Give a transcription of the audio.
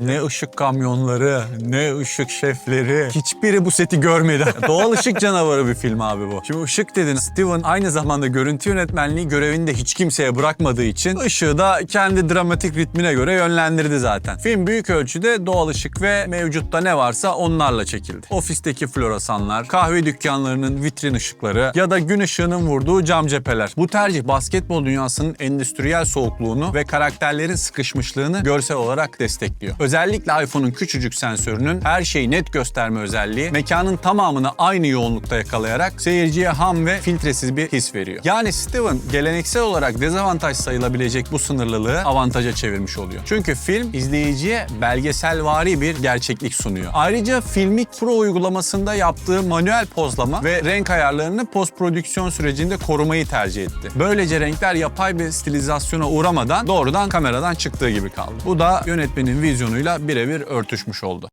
Ne ışık kamyonları, ne ışık şefleri. Hiçbiri bu seti görmedi. Doğal ışık canavarı bir film abi bu. Şimdi ışık dedin. Steven aynı zamanda görüntü yönetmenliği görevini de hiç kimseye bırakmadığı için ışığı da kendi dramatik ritmine göre yönlendirdi zaten. Film büyük ölçüde doğal ışık ve mevcutta ne varsa onlarla çekildi. Ofisteki floresanlar, kahve dükkanlarının vitrin ışıkları ya da gün ışığının vurduğu cam cepheler. Bu tercih basketbol dünyasının endüstriyel soğukluğunu ve karakterlerin sıkışmışlığını görsel olarak destekliyor. Özellikle iPhone'un küçücük sensörünün her şeyi net gösterme özelliği mekanın tamamını aynı yoğunlukta yakalayarak seyirciye ham ve filtresiz bir his veriyor. Yani Steven geleneksel olarak dezavantaj sayılabilecek bu sınırlılığı avantaja çevirmiş oluyor. Çünkü film izleyiciye belgeselvari bir gerçeklik sunuyor. Ayrıca Filmic Pro uygulamasında yaptığı manuel pozlama ve renk ayarlarını post prodüksiyon sürecinde korumayı tercih etti. Böylece renkler yapay bir stilizasyona uğramadan doğrudan kameradan çıktığı gibi kaldı. Bu da yönetmenin vizyonuyla birebir örtüşmüş oldu.